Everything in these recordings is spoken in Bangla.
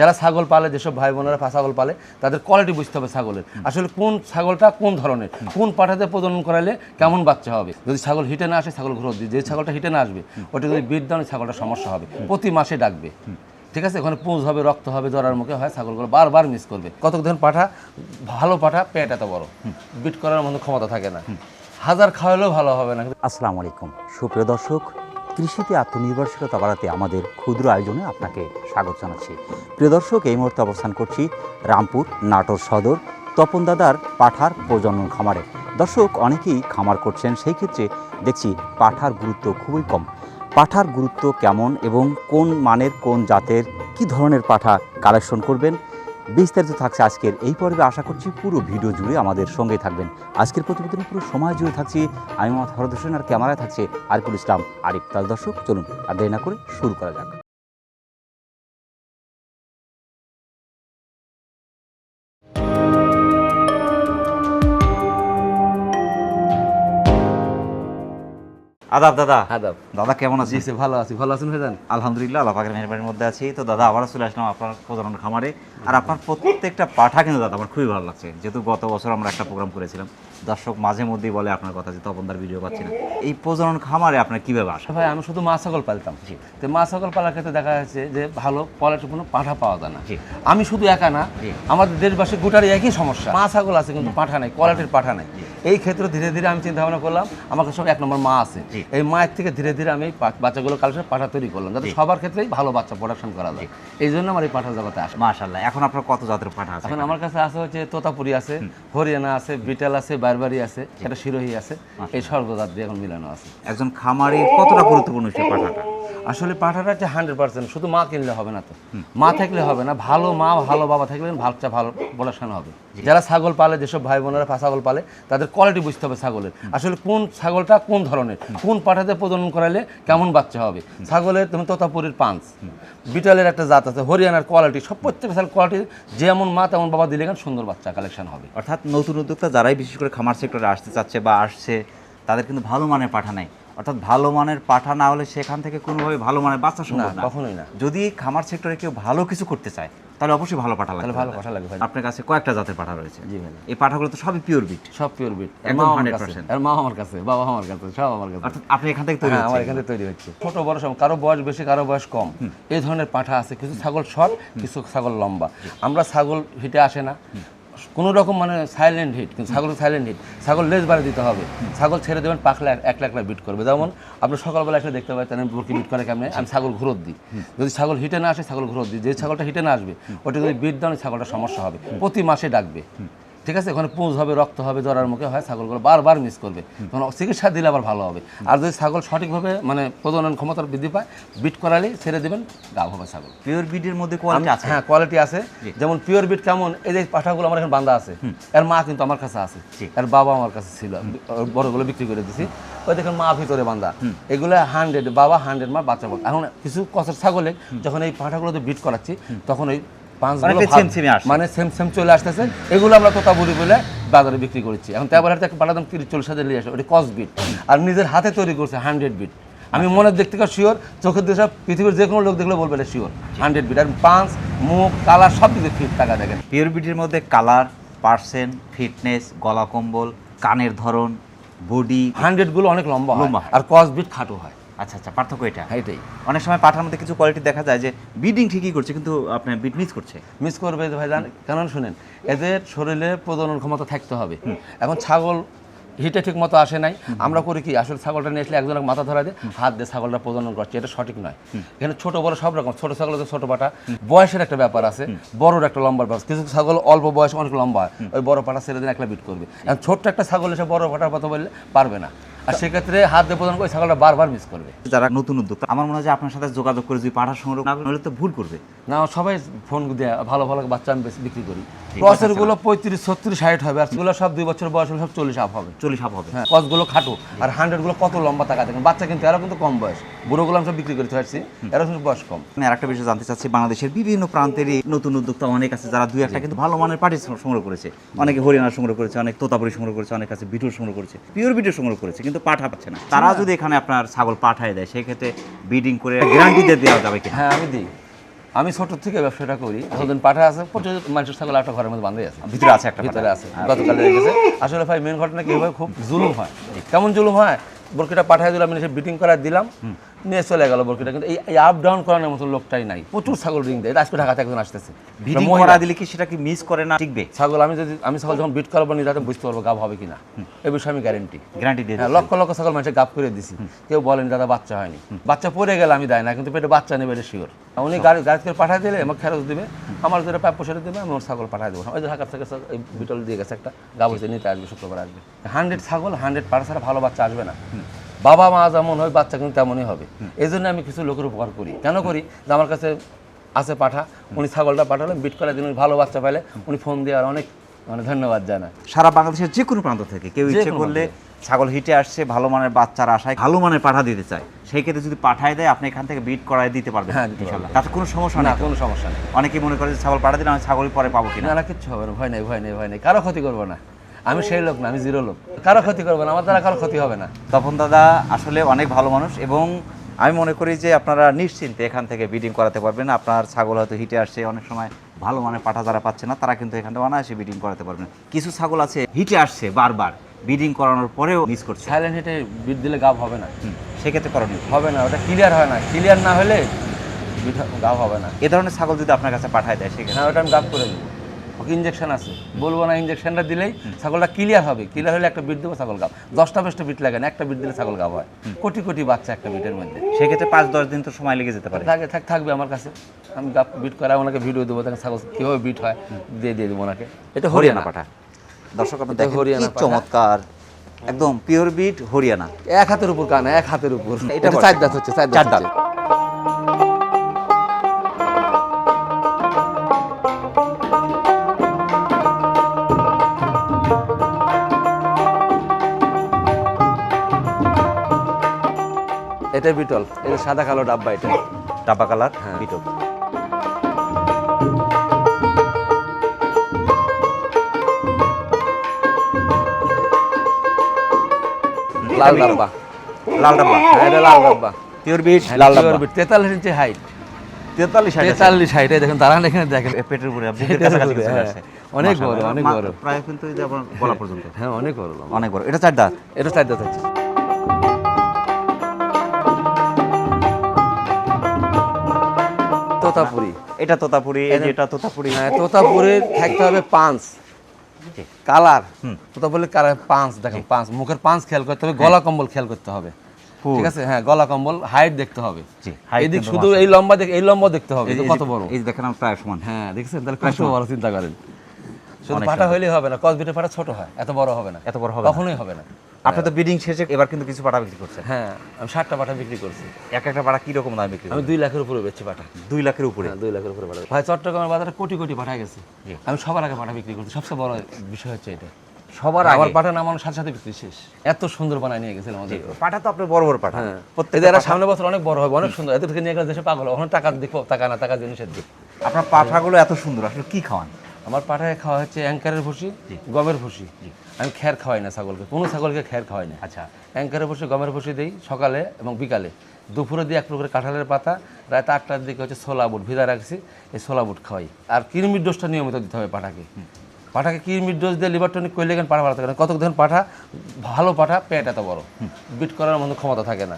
যারা ছাগল পালে, যেসব ভাই বোনেরা ছাগল পালে, তাদের কোয়ালিটি বুঝতে হবে ছাগলের। আসলে কোন ছাগলটা কোন ধরনের, কোন পাঠাতে প্রজনন করালে কেমন বাচ্চা হবে? যদি ছাগল হিটে না আসে, ছাগল দিই যে ছাগলটা হিটে না আসবে, ওটা যদি বিট দাও ছাগলটা সমস্যা হবে। প্রতি মাসে ডাকবে। ঠিক আছে? ওখানে পুঁজ হবে, রক্ত হবে জ্বরার মুখে হয়, ছাগলগুলো বারবার মিস করবে। কতক্ষণ পাঠা? ভালো পাঠা, পেট এত বড়। বিট করার মতো ক্ষমতা থাকে না। হাজার খাওয়ালেও ভালো হবে না। আসসালামু আলাইকুম। সুপ্রিয় দর্শক কৃষিতে আত্মনির্ভরশীলতা বাড়াতে আমাদের ক্ষুদ্র আয়োজনে আপনাকে স্বাগত জানাচ্ছি। প্রিয় দর্শক, এই মুহূর্তে অবস্থান করছি রামপুর নাটোর সদর তপন দাদার পাঠার প্রজনন খামারে। দর্শক, অনেকেই খামার করছেন, সেই ক্ষেত্রে দেখছি পাঠার গুরুত্ব খুবই কম। পাঠার গুরুত্ব কেমন এবং কোন মানের কোন জাতের, কি ধরনের পাঠা কালেকশন করবেন? বিস্তারিত থাকছে আজকের এই পর্বে। আশা করছি পুরো ভিডিও জুড়ে আমাদের সঙ্গে থাকবেন। আজকের প্রতিবেদনে পুরো সময় জুড়ে থাকছি আমি মোহাম্মদ হরদ হোসেন আর ক্যামেরায় থাকছে আরিফুল ইসলাম। আরিফ তাল দর্শক, চলুন আর দেরি না করে শুরু করা যাক। আদাব দাদা। আদাব। দাদা কেমন সে ভালো আছি। ভালো আছেন ভাইজান? আলহামদুলিল্লাহ আল্লাহ পাকের মেহরবানির মধ্যে আছি। তো দাদা আবারও চলে আসলাম আপনার প্রজনন খামারে। আর আপনার প্রত্যেকটা পাঠা কিন্তু দাদা আমার খুবই ভালো লাগছে। যেহেতু গত বছর আমরা একটা প্রোগ্রাম করেছিলাম দর্শক মাঝে মধ্যেই বলে আপনার কথা যে তপনদার ভিডিও পাচ্ছি না। এই প্রজনন খামারে আপনার কীভাবে আসা ভাই আমি শুধু মা ছাগল পালতাম। তো মা ছাগল পালার ক্ষেত্রে দেখা যাচ্ছে যে ভালো কোনো পাঠা পাওয়া যায় না। আমি শুধু একা না আমাদের দেশবাসী গোটারই একই সমস্যা। মা ছাগল আছে কিন্তু পাঠা নাই কোয়ালিটির পাঠা নাই। এই ক্ষেত্রে ধীরে ধীরে আমি চিন্তা ভাবনা করলাম আমার কাছে সব এক নম্বর মা আছে। এই মায়ের থেকে ধীরে ধীরে আমি বাচ্চাগুলো কালচার পাঠা তৈরি করলাম যাতে সবার ক্ষেত্রেই ভালো বাচ্চা প্রোডাকশন করা যায়। এই জন্য আমার এই পাঠা জগতে আসে। মাশাল্লাহ এখন আপনার কত জাতের পাঠা আছে এখন আমার কাছে আছে হচ্ছে তোতাপুরি আছে হরিয়ানা আছে বিটেল আছে বারবারি আছে একটা শিরোহী আছে এই স্বর্গজাত দিয়ে এখন মিলানো আছে। একজন খামারি কতটা গুরুত্বপূর্ণ সেই পাঠাটা? আসলে পাঠাটা হচ্ছে হান্ড্রেড পার্সেন্ট শুধু মা কিনলে হবে না তো। মা থাকলে হবে না ভালো মা ভালো বাবা থাকলে বাচ্চা ভালো প্রোডাকশন হবে। যারা ছাগল পালে যেসব ভাই বোনেরা ছাগল পালে তাদের কোয়ালিটি বুঝতে হবে ছাগলের। আসলে কোন ছাগলটা কোন ধরনের কোন পাঠাতে প্রজনন করালে কেমন বাচ্চা হবে। ছাগলের তুমি তোতাপুরের পাঞ্চ বিটালের একটা জাত আছে হরিয়ানার কোয়ালিটি সব প্রত্যেক ছাগল কোয়ালিটি যেমন মা তেমন বাবা দিলে কেন সুন্দর বাচ্চা কালেকশন হবে। অর্থাৎ নতুন উদ্যোক্তা যারাই বিশেষ করে খামার সেক্টরে আসতে চাচ্ছে বা আসছে তাদের কিন্তু ভালো মানের পাঠা নাই। অর্থাৎ ভালো মানের পাঠা না হলে সেখান থেকে কোনোভাবে ভালো মানের বাচ্চা না সম্ভব না। কখনোই না। যদি খামার সেক্টরে কেউ ভালো কিছু করতে চায় তাহলে অবশ্যই ভালো পাঠা লাগবে ভালো পাঠা লাগবে ভাই। আপনার কাছে কয়েকটা জাতের পাঠা রয়েছে। জি ভাই। এই পাঠাগুলো তো সবই পিওর বিট সব পিওর বিট একদম মা 100% কাছে। আর মা আমার কাছে বাবা আমার কাছে সব আমার কাছে। অর্থাৎ আপনি এখান থেকে তৈরি হ্যাঁ আমার এখান থেকে তৈরি হচ্ছে। ছোট বড় সব কারও বয়স বেশি কারও বয়স কম। এই ধরনের পাঠা আছে কিছু ছাগল শর্ট কিছু ছাগল লম্বা। আমরা ছাগল হিটে আসে না। কোনো রকম মানে সাইলেন্ট হিট কিন্তু ছাগল সাইলেন্ট হিট ছাগল লেজ বাড়ে দিতে হবে। ছাগল ছেড়ে দেবেন, পাখলা এক- লাখলা বিট করবে। যেমন আপনি সকালবেলা একটা দেখতে পাবেন, আমি বুরকি বিট করে কেমন? আমি ছাগল ঘুরত দিই। যদি ছাগল হিটে না আসে ছাগল ঘুরত দিই। যে ছাগলটা হিটে না আসবে, ওটা যদি বিট দেওয়া ছাগলটা সমস্যা হবে। প্রতি মাসে ডাকবে। ঠিক আছে? ওখানে পুঁজ হবে রক্ত হবে জ্বরার মুখে হয় ছাগলগুলো বারবার মিস করবে। তখন চিকিৎসা দিলে আবার ভালো হবে। আর যদি ছাগল সঠিকভাবে মানে প্রজনন ক্ষমতার বৃদ্ধি পায় বিট করালে ছেড়ে দেবেন গাভ হবে ছাগল। পিওর বিটের মধ্যে কোয়ালিটি আছে? হ্যাঁ কোয়ালিটি আছে। যেমন পিওর বিট কেমন এই যে পাঠাগুলো আমার এখানে বান্ধা আছে। এর মা কিন্তু আমার কাছে আছে। এর বাবা আমার কাছে ছিল। বড়গুলো বিক্রি করে দিছি। ওই দেখেন মা ভিতরে বান্ধা। এগুলো হান্ড্রেড বাবা হান্ড্রেড মা বাচ্চা বাচ্চা এখন কিছু কষার ছাগলে যখন এই পাঠাগুলোতে বিট করাচ্ছি তখন ওই আসছে। মানে সেম সেম চলে আসতেছে। এগুলো আমরা তোতা বুড়ি বলে বাজারে বিক্রি করছি। এখন হাতে একটা দাম তিরিশ চল্লিশ হাজার নিয়ে আসে। ওটা কস বিট আর নিজের হাতে তৈরি করছে হান্ড্রেড বিট আমি মনের দিক থেকে শিওর চোখের দিকে সব পৃথিবীর যে কোনো লোক দেখলে বলবে এটা শিওর হান্ড্রেড বিট আর পাঁচ মুখ কালার সব দিকে ফিট টাকা দেখেন। পিওর বিটের মধ্যে কালার পার্সেন্ট ফিটনেস গলা কম্বল কানের ধরন বডি হান্ড্রেডগুলো অনেক লম্বা লম্বা। আর কস বিট খাটো হয়। আচ্ছা আচ্ছা পার্থক্য এটা। এটাই। অনেক সময় পাঠার মধ্যে কিছু কোয়ালিটি দেখা যায় যে বিডিং ঠিকই করছে কিন্তু আপনার বিট মিস করছে। মিস করবে ভাই জান কেন শুনেন এদের শরীরে প্রজনন ক্ষমতা থাকতে হবে। এখন ছাগল হিটে ঠিক মতো আসে নাই। আমরা করি কি আসলে ছাগলটা নিয়ে আসলে একজনের মাথা ধরা দিয়ে হাত দিয়ে ছাগলটা প্রজনন করছে এটা সঠিক নয়। এখানে ছোট বড় সব রকম ছোট ছাগল তো ছোট পাটা। বয়সের একটা ব্যাপার আছে বড়র একটা লম্বার ব্যাপার কিছু ছাগল অল্প বয়স অনেক লম্বা হয়। ওই বড় পাটা ছেড়ে দিন একলা বিট করবে। এখন ছোট্ট একটা ছাগল এসে বড় পাটার কথা বললে পারবে না। আর সেক্ষেত্রে হাত দিয়ে প্রজনন করে ছাগলটা বারবার মিস করবে। যারা নতুন উদ্যোক্তা আমার মনে হয় যে আপনার সাথে যোগাযোগ করে যদি পাঠা সংগ্রহ না হলে তো ভুল করবে। না সবাই ফোন দিয়ে ভালো ভালো বাচ্চা আমি বেশি বিক্রি করি। ক্রসেরগুলো পঁয়ত্রিশ ছত্রিশ ষাট হবে আরগুলো সব দুই বছর বয়স হলে সব চল্লিশ আপ হবে। চল্লিশ হাফ হবে। হ্যাঁ কসগুলো খাটো আর হান্ড্রেডগুলো কত লম্বা টাকা দেখেন বাচ্চা কিন্তু এরা কিন্তু কম বয়স। বুড়োগুলো আমি সব বিক্রি করতে পারছি এরা কিন্তু বয়স কম। আমি আরেকটা বিষয় জানতে চাচ্ছি বাংলাদেশের বিভিন্ন প্রান্তেরই নতুন উদ্যোক্তা অনেক আছে যারা দুই একটা কিন্তু ভালো মানের পার্টি সংগ্রহ করেছে। অনেকে হরিয়ানা সংগ্রহ করেছে অনেক তোতাপুরি সংগ্রহ করেছে অনেক আছে বিটুর সংগ্রহ করেছে পিওর বিটুর সংগ্রহ করেছে কিন্তু পাঠা পাচ্ছে না। তারা যদি এখানে আপনার ছাগল পাঠায় দেয় সেক্ষেত্রে ব্রিডিং করে গ্যারান্টি দিয়ে দেওয়া যাবে কি হ্যাঁ আমি দিই। আমি ছোট থেকে ব্যবসাটা করি। যতদিন পাঠা আছে প্রচুর মানুষের ছাগল একটা ঘরের মধ্যে বাঁধে আছে। ভিতরে আছে একটা ভিতরে আছে। গতকাল আসলে ভাই মেন ঘটনা কি হয়? খুব জুলুম হয়। কেমন জুলুম হয়? বরকিটা পাঠাই দিলাম আমি বিটিং করা দিলাম নিয়ে চলে গেল বরকিটা। কিন্তু এই আপ ডাউন করানোর মতো লোকটাই নাই। প্রচুর ছাগল রিং দেয়। আজকে ঢাকাতে একজন আসতেছে। করা দিলে কি সেটা কি মিস করে না? টিকবে? ছাগল আমি যদি আমি ছাগল যখন বিট করব নিজে বুঝতে পারব গাব হবে কিনা। এই বিষয়ে আমি গ্যারেন্টি গ্যারান্টি দিয়ে হ্যাঁ লক্ষ লক্ষ ছাগল মানুষের গাপ করে দিছি। কেউ বলেন দাদা বাচ্চা হয়নি। বাচ্চা পড়ে গেলে আমি দেয় না কিন্তু পেটে বাচ্চা নেবে এটা শিওর উনি গাড়ি গাড়ি করে পাঠিয়ে দিলে আমাকে খেরত দিবে। আমার যেটা প্রাপ্য সেটা দেবে আমি ওর ছাগল পাঠিয়ে দেবো। ওই যে ঢাকার থেকে বিটল দিয়ে গেছে একটা গাব হয়েছে নিতে আসবে শুক্রবার আসবে। হান্ড্রেড ছাগল হান্ড্রেড ছাড়া ভালো বাচ্চা আসবে না। বাবা মা যেমন হয় বাচ্চা কিন্তু তেমনই হবে। এই জন্য আমি কিছু লোকের উপকার করি। কেন করি? যে আমার কাছে আছে পাঠা উনি ছাগলটা পাঠালেন বিট করে দিন ভালো বাচ্চা পাইলে উনি ফোন দিয়ে আর অনেক মানে ধন্যবাদ জানায়। সারা বাংলাদেশের যে কোনো প্রান্ত থেকে কেউ ইচ্ছে করলে ছাগল হিটে আসছে ভালো মানের বাচ্চার আশায় ভালো মানের পাঠা দিতে চায় সেই ক্ষেত্রে যদি পাঠায় দেয় আপনি এখান থেকে বিট করায় দিতে পারবেন হ্যাঁ, ইনশাল্লাহ তাতে কোনো সমস্যা না কোনো সমস্যা নেই। অনেকেই মনে করে যে ছাগল পাঠা দিলে আমি ছাগল পরে পাবো কিনা। না না কিচ্ছু হবে না। ভয় নেই ভয় নেই ভয় নেই। কারও ক্ষতি করব না। আমি সেই লোক না আমি জিরো লোক। কারও ক্ষতি করব না আমার দ্বারা কারও ক্ষতি হবে না। তপন দাদা আসলে অনেক ভালো মানুষ এবং আমি মনে করি যে আপনারা নিশ্চিন্তে এখান থেকে বিডিং করাতে পারবেন। আপনার ছাগল হয়তো হিটে আসছে অনেক সময় ভালো মানে পাঠা যারা পাচ্ছে না তারা কিন্তু এখান অনায়াসে বিডিং করাতে পারবেন। কিছু ছাগল আছে হিটে আসছে বারবার বিডিং করানোর পরেও মিস করছে। সাইলেন্ট হিটে বিট দিলে গাভ হবে না। সেক্ষেত্রে করণীয়? হবে না ওটা ক্লিয়ার হয় না। ক্লিয়ার না হলে গাভ হবে না। এ ধরনের ছাগল যদি আপনার কাছে পাঠায় দেয় সেক্ষেত্রে? ওটা আমি গাভ করে দেবো। ওকে ইঞ্জেকশন আছে। বলব না ইঞ্জেকশনটা দিলেই ছাগলটা ক্লিয়ার হবে। ক্লিয়ার হলে একটা বিট দেবো ছাগল গাভ দশটা বেশটা বিট লাগে না একটা বিট দিলে ছাগল গাভ হয়। কোটি কোটি বাচ্চা একটা বিটের মধ্যে। সেক্ষেত্রে পাঁচ দশ দিন তো সময় লেগে যেতে পারে। থাকে থাক থাকবে আমার কাছে। আমি গাপ বিট করা ওনাকে ভিডিও দেবো তাকে ছাগল কীভাবে বিট হয় দিয়ে দিয়ে দেবো ওনাকে। এটা হরিয়ানা। পাঠা। দর্শক আপনি হরিয়ানা চমৎকার। একদম পিওর বিট হরিয়ানা। এক হাতের উপর কান এক হাতের উপর। এটা। চার দাঁত হচ্ছে চার দাঁত এটা বিটল এটা সাদা কালো ডাব্বা এটা। ডাব্বা কালার? হ্যাঁ। বিটল। লাল ডাব্বা। লাল ডাব্বা। হ্যাঁ এটা লাল ডাব্বা। পিওর বিট হ্যাঁ, লাল ডাব্বা। bit, তেতাল্লিশ ইঞ্চি হাইট দেখেন এখানে দেখেন। পেটের উপরে বুকের কাছাকাছি হ্যাঁ। অনেক বড়, অনেক বড়। প্রায় কিন্তু এই যে আপনার গলা পর্যন্ত। হ্যাঁ অনেক বড়। অনেক বড়। এটা চার দাঁত? এটা চার দাঁত হচ্ছে তোতাপুরি। এটা তোতাপুরি এটা- তোতাপুরি। হ্যাঁ তোতাপুরির থাকতে হবে পাঁচ। কালার। তোতাপুরির কালার পাঁচ দেখেন পাঁচ মুখের পাঁচ খেয়াল করতে হবে গলা কম্বল খেয়াল করতে হবে। ঠিক আছে? হ্যাঁ গলা কম্বল হাইট দেখতে হবে। এদিক শুধু এই লম্বা দেখ এই লম্বা দেখতে হবে কত বড়? এই দেখেন প্রায় সমান। হ্যাঁ দেখছেন? তাহলে কত বড় চিন্তা করেন। শুধু পাটা হইলেই হবে না কসবিটের পাটা ছোট হয় এত বড় হবে না। এত বড় হবে কখনোই হবে না। আপনি তো বিডিং শেষে এবার কিন্তু কিছু পাটা বিক্রি করছেন। হ্যাঁ আমি ষাটটা পাটা বিক্রি করছি। এক একটা পাটা কি রকম দামে বিক্রি আমি? দুই লাখের উপরে বেচছি পাটা। দুই লাখের উপরে? হ্যাঁ, দুই লাখের উপরে পাঠা ভাই চট্টগ্রামের বাজারে কোটি কোটি পাঠা গেছে। আমি সবার আগে পাঠা বিক্রি করছি। সবচেয়ে বড় বিষয় হচ্ছে এটা। সবার আমার আগে? পাঠা নামানোর সাথে সাথে বিক্রি শেষ। এত সুন্দর বানায় নিয়ে গেছিলাম আমাদের। পাটা তো আপনি বড় বড় পাটা হ্যাঁ। প্রত্যেকটা এদের এরা সামনে বছর অনেক বড় হবে অনেক সুন্দর। এত থেকে নিয়ে গেলে দেশে পাগল ওখানে টাকা দেখব টাকা না টাকা জিনিসের দিক। আপনার পাঠাগুলো এত সুন্দর আসলে কি খাওয়ান? আমার পাঠায় খাওয়া হচ্ছে অ্যাঙ্কারের ভুসি গমের ভুসি আমি খ্যার খাওয়াই না ছাগলকে কোনো ছাগলকে খ্যার খাওয়াই না। আচ্ছা। অ্যাঙ্কারের ভুসি গমের ভুসি দিই সকালে এবং বিকালে। দুপুরে দিয়ে এক প্রকার কাঁঠালের পাতা রাত আটটার দিকে হচ্ছে ছোলা বুট ভিজা রাখছি এই ছোলা বুট খাওয়াই। আর কিরমির ডোজটা নিয়মিত দিতে হবে পাঠাকে। পাঠাকে কিরমির ডোজ দিয়ে লিভার টনিক করলে কেন পাঠা ভালো থাকে না? কত দেখেন পাঠা? ভালো পাঠা পেট এত বড়। বিট করার মতো ক্ষমতা থাকে না।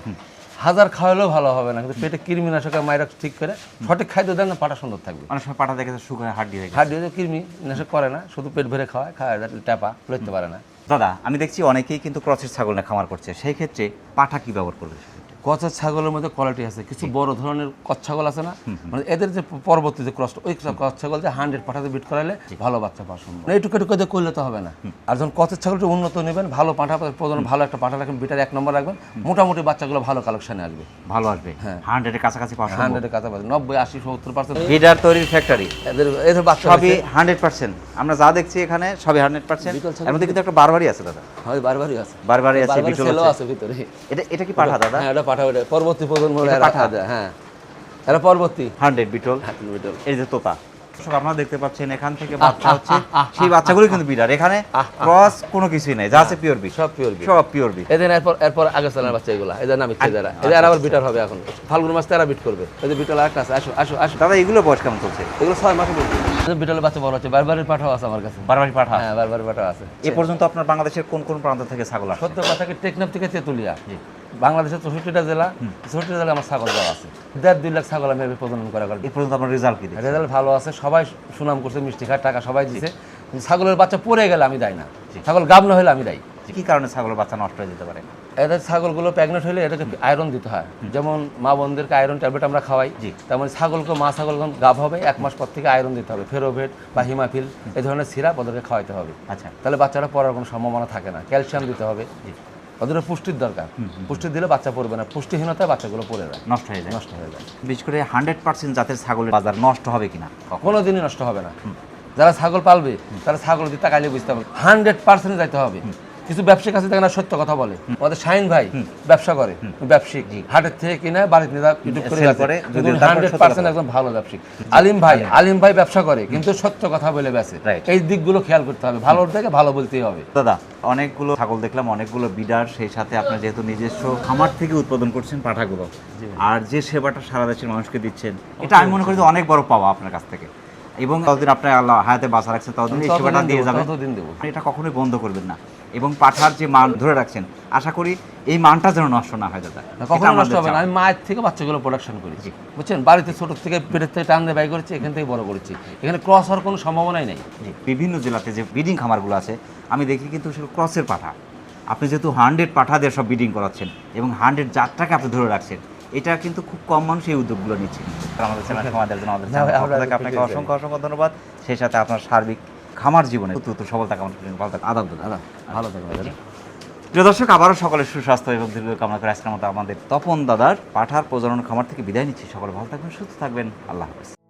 হাজার খাওয়ালেও ভালো হবে না কিন্তু পেটে কৃমিনাশক মায়েরা ঠিক করে সঠিক খাদ্য দেন না পাটা সুন্দর থাকবে। অনেক সময় পাটা সুখ শুকনো হাড্ডি হয়ে হাড্ডি হয়ে দিয়ে কৃমি নাশক করে না শুধু পেট ভরে খাওয়ায় খাওয়ায় ট্যাপা লইতে পারে না। দাদা আমি দেখছি অনেকেই কিন্তু ক্রসের ছাগল না খামার করছে সেই ক্ষেত্রে পাঠা কি ব্যবহার করবে? কচার ছাগলের মধ্যে কোয়ালিটি আছে। কিছু বড় ধরনের কচ ছাগল আছে না? মানে এদের যে পরবর্তী যে ক্রস ওই কচ ছাগল যে হান্ড্রেড পাঠাতে বিট করালে ভালো বাচ্চা পাওয়া সম্ভব। মানে এইটুকু এটুকু দিয়ে করলে তো হবে না। আর যখন কচের ছাগলটা উন্নত নেবেন ভালো পাঠা প্রধান ভালো একটা পাঠা রাখবেন বিটার এক নম্বর রাখবেন মোটামুটি বাচ্চাগুলো ভালো কালেকশনে আসবে। ভালো আসবে। হ্যাঁ। হান্ড্রেডের কাছাকাছি পাওয়া হান্ড্রেডের কাছাকাছি নব্বই আশি সত্তর পার্সেন্ট বিটার তৈরির ফ্যাক্টরি এদের এদের বাচ্চা সবই হান্ড্রেড পার্সেন্ট আমরা যা দেখছি এখানে সবই হান্ড্রেড পার্সেন্ট এর মধ্যে কিন্তু একটা বারবারই আছে দাদা। হয় বারবারই আছে। বারবারই আছে বিটল আছে ভিতরে। এটা এটা কি পাঠা দাদা? হ্যাঁ এটা পাঠা ওটা পরবর্তী প্রজন্ম এটা এরা পাঠা? যায়, হ্যাঁ। এরা পরবর্তী। হান্ড্রেড বিটল। হ্যাঁ, বিটল। এই যে তোতা। দর্শক আপনারা দেখতে পাচ্ছেন এখান থেকে বাচ্চা হচ্ছে। সেই বাচ্চাগুলো কিন্তু বিরাট এখানে ক্রস কোনো কিছুই নাই যা আছে পিওর বি সব পিওর বি সব পিওর বি এদের এরপর এরপর আগে চালানোর বাচ্চা এগুলা। এদের নামে যারা এদের। আবার বিটার হবে এখন। ফাল্গুন মাস তেরা বিট করবে। এদের বিটাল একটা আছে আসো আসো আসো। দাদা এগুলো বয়স কেমন চলছে? এগুলো ছয় মাসে বলছি বিটালের বাচ্চা বড় হচ্ছে বারবারের পাঠাও আছে আমার কাছে। বারবারি পাঠা হ্যাঁ বারবারের পাঠাও আছে। এ পর্যন্ত আপনার বাংলাদেশের কোন কোন প্রান্ত থেকে ছাগল আসে সত্য কথা কি টেকনাফ থেকে তেতুলিয়া। বাংলাদেশের চৌষট্টিটা জেলা চৌষট্টি জেলা আমার ছাগল দেওয়া আছে। দেড় দুই লাখ ছাগল আমি প্রজনন করা এ পর্যন্ত আপনার রেজাল্ট কি রেজাল্ট ভালো আছে সবাই সুনাম করছে মিষ্টি খায় টাকা সবাই দিছে। ছাগলের বাচ্চা পড়ে গেলে আমি দেয় না। ছাগল গাব না হলে আমি দেয়। কি কারণে ছাগলের বাচ্চা নষ্ট হয়ে যেতে পারে? এদের ছাগলগুলো প্রেগনেন্ট হলে এটাকে আয়রন দিতে হয়। যেমন মা বোনদেরকে আয়রন ট্যাবলেট আমরা খাওয়াই। তেমন ছাগলকে মা ছাগল গাভ হবে এক মাস পর থেকে আয়রন দিতে হবে। ফেরোভেট বা হিমাফিল এই ধরনের সিরাপ ওদেরকে খাওয়াইতে হবে। আচ্ছা। তাহলে বাচ্চারা পড়ার কোনো সম্ভাবনা থাকে না। ক্যালসিয়াম দিতে হবে। ওদের পুষ্টির দরকার। পুষ্টি দিলে বাচ্চা পড়বে না। পুষ্টিহীনতায় বাচ্চাগুলো পড়ে যায়। নষ্ট হয়ে যায়। নষ্ট হয়ে যায়। বিশেষ করে হান্ড্রেড পার্সেন্ট জাতের ছাগলের বাজার নষ্ট হবে কিনা? কখন? কোনো দিনই নষ্ট হবে না। যারা ছাগল পালবে তারা ছাগল দিয়ে তাকাইলে বুঝতে হবে হান্ড্রেড পার্সেন্ট যাইতে হবে। কিছু ব্যবসায়িক আছে দেখেন না সত্য কথা বলে। আমাদের শাহিন ভাই ব্যবসা করে ব্যবসায়িক। হাটের থেকে কিনে বাড়িতে ইউটিউব করে হান্ড্রেড পার্সেন্ট একদম ভালো ব্যবসায়িক। আলিম ভাই আলিম ভাই ব্যবসা করে কিন্তু সত্য কথা বলে বেছে এই দিকগুলো খেয়াল করতে হবে। ভালোর থেকে ভালো বলতেই হবে। দাদা অনেকগুলো ছাগল দেখলাম অনেকগুলো বিডার সেই সাথে আপনার যেহেতু নিজস্ব খামার থেকে উৎপাদন করছেন পাঠাগুলো। আর যে সেবাটা সারা দেশের মানুষকে দিচ্ছেন এটা আমি মনে করি যে অনেক বড় পাওয়া আপনার কাছ থেকে। এবং ততদিন আপনার আল্লাহ হায়াতে বাঁচা রাখছেন ততদিন এই সেবাটা দিয়ে যাবেন। ততদিন দেবো। এটা কখনোই বন্ধ করবেন না। এবং পাঠার যে মান ধরে রাখছেন আশা করি এই মানটা যেন নষ্ট না হয় দাদা। কখনো নষ্ট হবে না। আমি মায়ের থেকে বাচ্চাগুলো প্রোডাকশন করেছি। বুঝছেন? বাড়িতে ছোট থেকে পেটের থেকে টান দিয়ে বাই করেছি এখান থেকে বড় করেছি। এখানে ক্রস হওয়ার কোনো সম্ভাবনাই নেই। বিভিন্ন জেলাতে যে ব্রিডিং খামারগুলো আছে আমি দেখি কিন্তু সেগুলো ক্রসের পাঠা। আপনি যেহেতু হান্ড্রেড পাঠা দিয়ে সব ব্রিডিং করাচ্ছেন এবং হান্ড্রেড জাতটাকে আপনি ধরে রাখছেন এটা কিন্তু খুব কম মানুষ এই উদ্যোগগুলো নিচ্ছে। আমাদের চ্যানেল আমাদের জন্য আমাদের আপনাকে অসংখ্য অসংখ্য ধন্যবাদ। সেই সাথে আপনার সার্বিক খামার জীবনে তো সফলতা কামনা করেন ভালো থাকুন আদাব দাদা ভালো প্রিয় দর্শক আবারও সকলের সুস্বাস্থ্য এবং দীর্ঘ কামনা করে আজকের মতো আমাদের তপন দাদার পাঠার প্রজনন খামার থেকে বিদায় নিচ্ছি। সকলে ভালো থাকবেন সুস্থ থাকবেন। আল্লাহ হাফেজ।